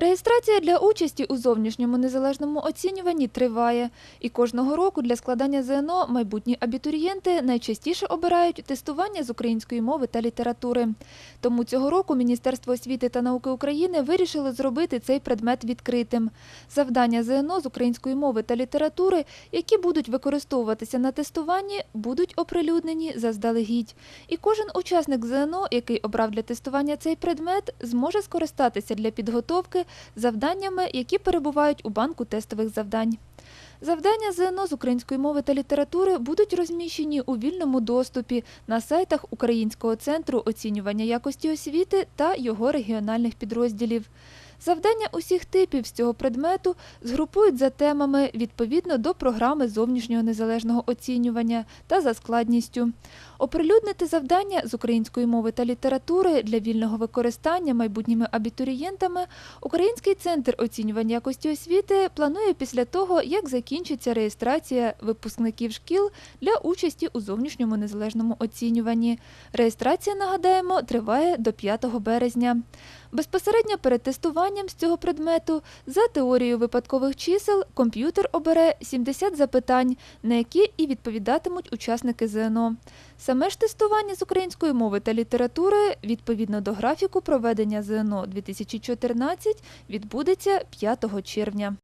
Реєстрація для участі у зовнішньому незалежному оцінюванні триває, і кожного року для складання ЗНО майбутні абітурієнти найчастіше обирають тестування з української мови та літератури. Тому цього року Міністерство освіти та науки України вирішило зробити цей предмет відкритим. Завдання ЗНО з української мови та літератури, які будуть використовуватися на тестуванні, будуть оприлюднені заздалегідь. І кожен учасник ЗНО, який обрав для тестування цей предмет, зможе скористатися для підготовки завданнями, які перебувають у банку тестових завдань. Завдання ЗНО з української мови та літератури будуть розміщені у вільному доступі на сайтах Українського центру оцінювання якості освіти та його регіональних підрозділів. Завдання усіх типів з цього предмету згрупують за темами відповідно до програми зовнішнього незалежного оцінювання та за складністю. Оприлюднити завдання з української мови та літератури для вільного використання майбутніми абітурієнтами Український центр оцінювання якості освіти планує після того, як закінчиться реєстрація випускників шкіл для участі у зовнішньому незалежному оцінюванні. Реєстрація, нагадаємо, триває до 5 березня. Безпосередньо перед тестуванням з цього предмету за теорією випадкових чисел комп'ютер обере 70 запитань, на які і відповідатимуть учасники ЗНО. Саме ж тестування з української мови та літератури відповідно до графіку проведення ЗНО 2014 відбудеться 5 червня.